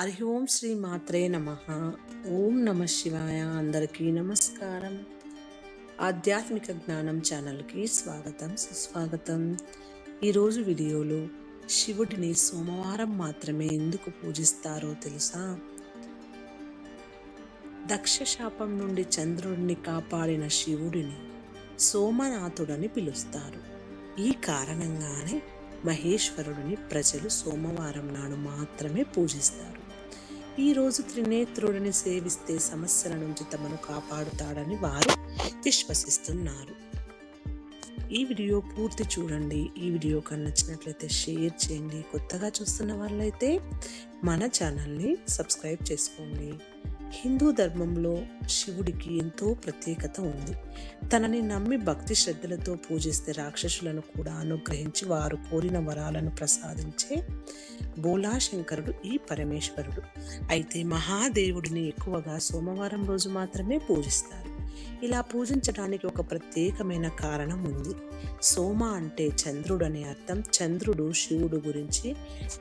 హరి ఓం శ్రీ మాత్రే నమ. ఓం నమ శివాయ. అందరికీ నమస్కారం. ఆధ్యాత్మిక జ్ఞానం ఛానల్కి స్వాగతం సుస్వాగతం. ఈరోజు వీడియోలో శివుడిని సోమవారం మాత్రమే ఎందుకు పూజిస్తారో తెలుసా? దక్ష శాపం నుండి చంద్రుడిని కాపాడిన శివుడిని సోమనాథుడని పిలుస్తారు. ఈ కారణంగానే మహేశ్వరుడిని ప్రజలు సోమవారం నాడు మాత్రమే పూజిస్తారు. ఈరోజు త్రినేత్రుడిని సేవిస్తే సమస్యల నుంచి తమను కాపాడుతాడని వారు విశ్వసిస్తున్నారు. ఈ వీడియో పూర్తి చూడండి. ఈ వీడియో నచ్చినట్లయితే షేర్ చేయండి. కొత్తగా చూస్తున్న వాళ్ళైతే మన ఛానల్ని సబ్స్క్రైబ్ చేసుకోండి. హిందూ ధర్మంలో శివుడికి ఎంతో ప్రత్యేకత ఉంది. తనని నమ్మి భక్తి శ్రద్ధలతో పూజిస్తే రాక్షసులను కూడా అనుగ్రహించి వారు కోరిన వరాలను ప్రసాదించే బోలాశంకరుడు ఈ పరమేశ్వరుడు. అయితే మహాదేవుడిని ఎక్కువగా సోమవారం రోజు మాత్రమే పూజిస్తారు. ఇలా పూజించడానికి ఒక ప్రత్యేకమైన కారణం ఉంది. సోమ అంటే చంద్రుడు అనే అర్థం. చంద్రుడు శివుడు గురించి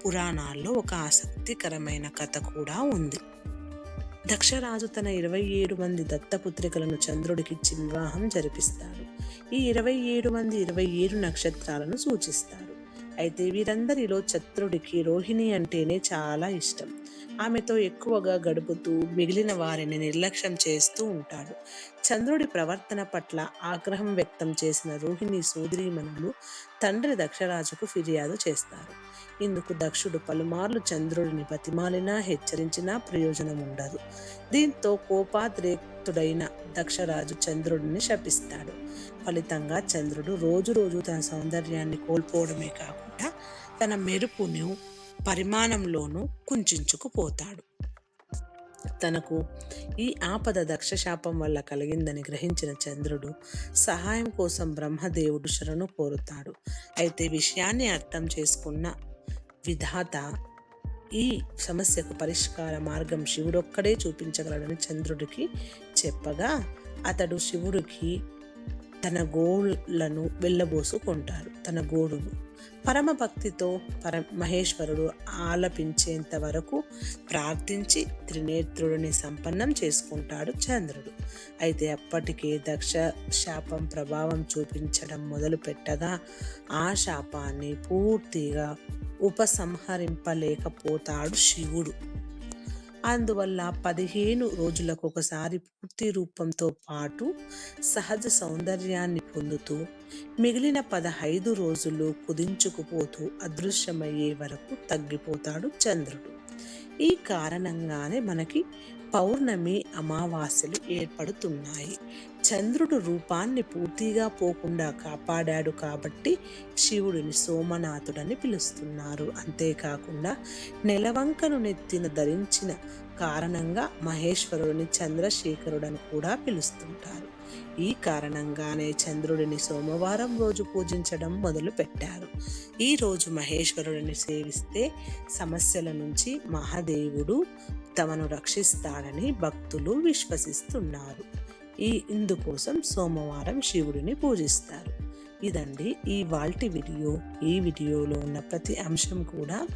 పురాణాల్లో ఒక ఆసక్తికరమైన కథ కూడా ఉంది. దక్షరాజు తన ఇరవై ఏడు మంది దత్తపుత్రికలను చంద్రుడికిచ్చి వివాహం జరిపిస్తాడు ఈ ఇరవై ఏడు మంది ఇరవై ఏడు నక్షత్రాలను సూచిస్తారు. అయితే వీరందరిలో చంద్రుడికి రోహిణి అంటేనే చాలా ఇష్టం. ఆమెతో ఎక్కువగా గడుపుతూ మిగిలిన వారిని నిర్లక్ష్యం చేస్తూ ఉంటాడు. చంద్రుడి ప్రవర్తన పట్ల ఆగ్రహం వ్యక్తం చేసిన రోహిణి సోదరీమణులు తండ్రి దక్షరాజుకు ఫిర్యాదు చేస్తారు. ఇందుకు దక్షుడు పలుమార్లు చంద్రుడిని బతిమాలినా హెచ్చరించినా ప్రయోజనం ఉండదు. దీంతో కోపాద్రేక్తుడైన దక్షరాజు చంద్రుడిని శపిస్తాడు. ఫలితంగా చంద్రుడు రోజు రోజు తన సౌందర్యాన్ని కోల్పోవడమే కాకుండా తన మెరుపును పరిమాణంలోనూ కుంచుకుపోతాడు. తనకు ఈ ఆపద దక్షశాపం వల్ల కలిగిందని గ్రహించిన చంద్రుడు సహాయం కోసం బ్రహ్మదేవుడు శరణు కోరుతాడు. అయితే విషయాన్ని అర్థం చేసుకున్న విధాత ఈ సమస్యకు పరిష్కార మార్గం శివుడొక్కడే చూపించగలడని చంద్రుడికి చెప్పగా అతడు శివుడికి తన గోళ్ళను వెళ్ళబోసుకుంటారు తన గోడును పరమభక్తితో పర మహేశ్వరుడు ఆలపించేంత వరకు ప్రార్థించి త్రినేత్రుడిని సంపన్నం చేసుకుంటాడు చంద్రుడు. అయితే అప్పటికే దక్ష శాపం ప్రభావం చూపించడం మొదలు పెట్టగా ఆ శాపాన్ని పూర్తిగా ఉపసంహరింపలేకపోతాడు శివుడు. అందువల్ల పదిహేను రోజులకు ఒకసారి పూర్తి రూపంతో పాటు సహజ సౌందర్యాన్ని పొందుతూ మిగిలిన పదహైదు రోజులు కుదించుకుపోతూ అదృశ్యమయ్యే వరకు తగ్గిపోతాడు చంద్రుడు. ఈ కారణంగానే మనకి పౌర్ణమి అమావాస్యలు ఏర్పడుతున్నాయి. చంద్రుడు రూపాన్ని పూర్తిగా పోకుండా కాపాడాడు కాబట్టి శివుడిని సోమనాథుడని పిలుస్తున్నారు. అంతేకాకుండా నెలవంకను నెత్తిన ధరించిన కారణంగా మహేశ్వరుడిని చంద్రశేఖరుడని కూడా పిలుస్తుంటారు. ఈ కారణంగానే చంద్రుడిని సోమవారం రోజు పూజించడం మొదలు పెట్టారు ఈ రోజు మహేశ్వరుడిని సేవిస్తే సమస్యల నుంచి మహాదేవుడు తమను రక్షిస్తాడని భక్తులు విశ్వసిస్తున్నారు. ఈ ఇందుకోసం సోమవారం శివుడిని పూజిస్తారు. ఇదండి ఈ వాల్టి వీడియో. ఈ వీడియోలో ఉన్న ప్రతి అంశం కూడా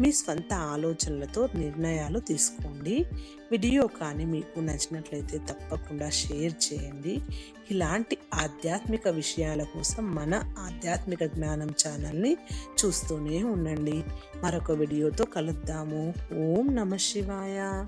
మీ స్వంత ఆలోచనలతో నిర్ణయాలు తీసుకోండి. వీడియో కానీ మీకు నచ్చినట్లయితే తప్పకుండా షేర్ చేయండి. ఇలాంటి ఆధ్యాత్మిక విషయాల కోసం మన ఆధ్యాత్మిక జ్ఞానం ఛానల్ని చూస్తూనే ఉండండి. మరొక వీడియోతో కలుద్దాము. ఓం నమ శివాయ.